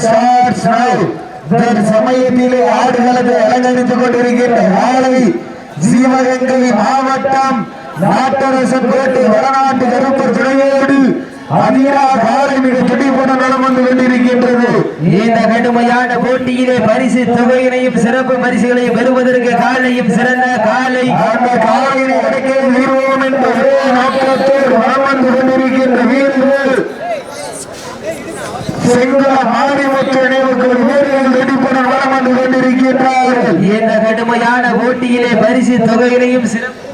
starts now. இந்த சமயத்திலே ஆடுகளத்தை அலங்கரித்துக் கொண்டிருக்கின்ற காலை சிவகங்கை மாவட்டம் நாட்டரசன் கோட்டை வடநாட்டு துணையோடு அதிகா காலை மிக துடிப்புடன் நலம் வந்து கொண்டிருக்கின்றது இந்த கடுமையான போட்டியிலே பரிசு தொகையினையும் சிறப்பு பரிசுகளையும் பெறுவதற்கு காலையும் சிறந்த காலை அந்த காலையை அடக்கே என்ற ஒரே நோக்கத்தோடு வலம் வந்து கொண்டிருக்கின்ற வீரர்கள் செங்கல மாரிமுத்து நினைவுக்கு வீரர்கள் வெடிப்புடன் வலம் வந்து கொண்டிருக்கின்றார்கள். இந்த கடுமையான போட்டியிலே பரிசு தொகையினையும் சிறப்பு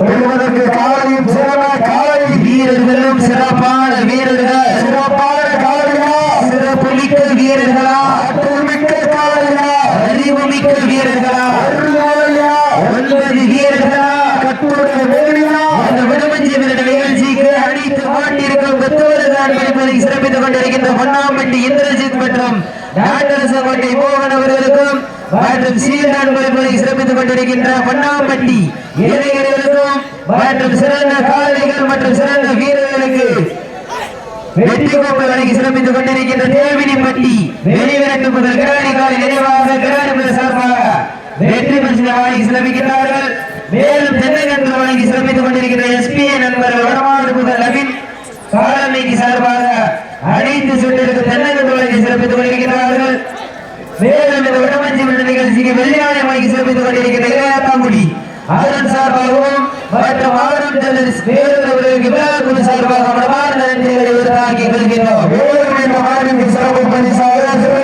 பெறுவதற்கு காலையும் சிறந்த காலை. வீரர்களும் சிறப்பான வீரர்கள். சிறப்பான காலையா? சிறப்புமிக்க வீரர்களா? ஆற்றல் மிக்க காலையா? அறிவுமிக்க வீரர்களா? அருள்வாயா ஒன்பது வீரர்களா? கட்டுடைய வேலியா அந்த விடுமஞ்சி விரட நிகழ்ச்சிக்கு அடித்து மாட்டிருக்கும் கத்துவரதான் படிப்பதை சிறப்பித்துக் கொண்டிருக்கின்ற பொன்னாம்பட்டி இந்திரஜித் மற்றும் நாட்டரசங்கோட்டை மோகன் அவர்களுக்கும் என்பதை சிறப்பித்துக் கொண்டிருக்கின்ற பொன்னாம்பட்டி இளைஞர்களுக்கும் மற்றும் சிறந்த காளைகள் மற்றும் சிறந்த வீரர்களுக்கு வெற்றி கோப்பை வழங்கி சிறப்பித்துக் கொண்டிருக்கின்ற தேவினிப்பட்டி வெளிவிரட்டு முதல் கிராடி காலை நினைவாக கிராடி முதல் சார்பாக வெற்றி பரிசு வழங்கி சிறப்பிக்கிறார்கள் மேலும் தென்னகன்று வழங்கி சிறப்பித்துக் கொண்டிருக்கின்ற எஸ்பிஐ நண்பர் வடமாறு முதல் நவீன் காலமைக்கு சார்பாக அனைத்து சுற்றிற்கு தென்னகன்று வழங்கி சிறப்பித்துக் கொண்டிருக்கிறார்கள் மேலும் இந்த வடமஞ்சி மன்ற நிகழ்ச்சிக்கு வெள்ளையானை வழங்கி சிறப்பித்துக் கொண்டிருக்கின்ற இளையாத்தாங்குடி அதன் சார்பாகவும் மற்றும் ஆரம் ஜல்லரிஸ் வேலூர் விழாக்குழு சார்பாக நன்றிகளை உருவாக்கி கொள்கின்றோம் வேறு சிறப்பு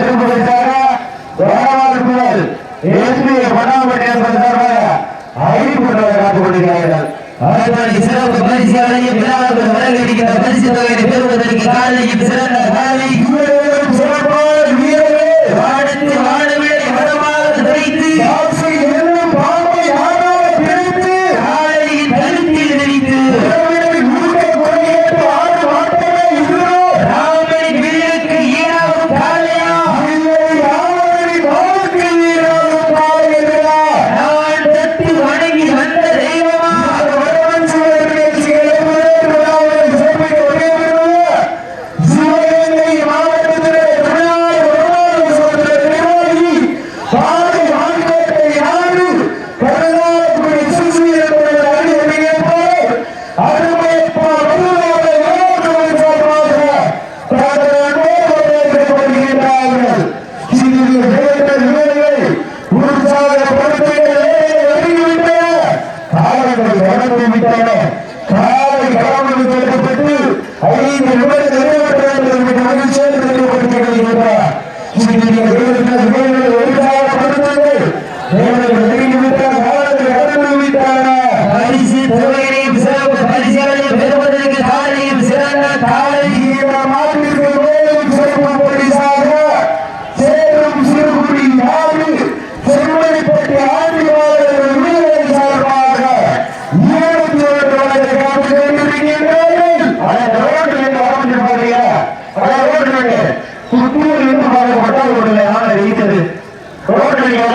திருப்பதி சார வடவாதப்புகள் எஸ்பிஐ பண்ணாமட்டி என்பது சார்பாக அறிவிப்புகளை காத்துக் கொண்டிருக்கிறார்கள். அவர்களுடைய சிறப்பு பரிசு வழங்கி விழாவுக்கு வழங்கி பரிசு தொகையை பெறுவதற்கு காலையில் சிறந்த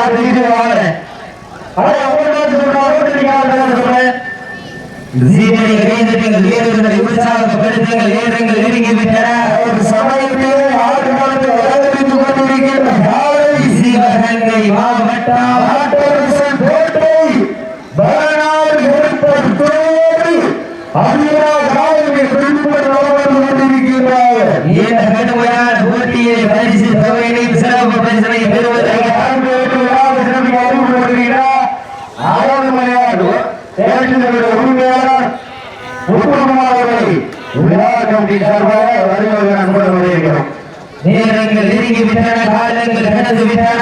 நான் திருப்பி வாங்கினேன் ஆனா அவங்க சொல்றேன் அவங்க நீங்க சொல்றேன் சீனியர்கள் இளைஞர்கள் ஏறுங்கள் உற்சாகத்தை பெருங்கள் ஏறுங்கள் நெருங்கி விட்டன. ஒரு சமயத்தில் ஆடுபாட்டு அலங்கரித்துக் கொண்டிருக்கின்ற பாரதி சிவகங்கை மாவட்டம் ஆட்டரசன் கோட்டை வரலாறு இருப்பது தோடு அருணா காவலை குறிப்பிட்டு கொண்டிருக்கிறார் இந்த மாவட்டத்தின் சார்பாக வருவாக அன்போடு வரவேற்கிறோம். நேரங்கள் நெருங்கி விட்டன காலங்கள் கடந்து விட்டன?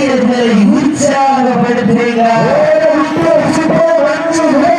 வீரர்களை உற்சாகப்படுத்துகிறீர்கள்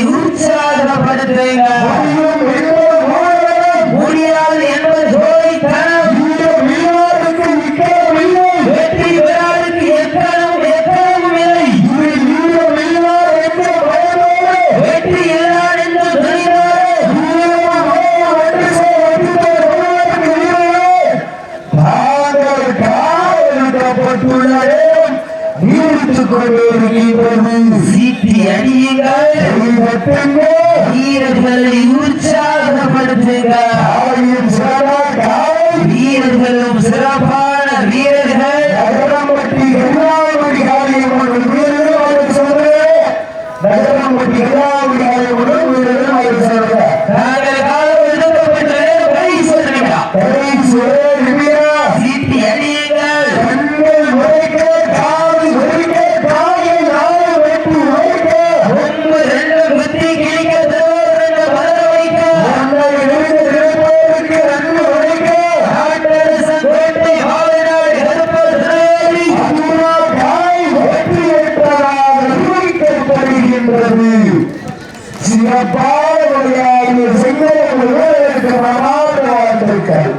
you சீட்டி அடியுங்கள். வீரர்களை உற்சாகப்படுத்துங்கள். வீரர்களும் சிறப்பான வீரர்கள்.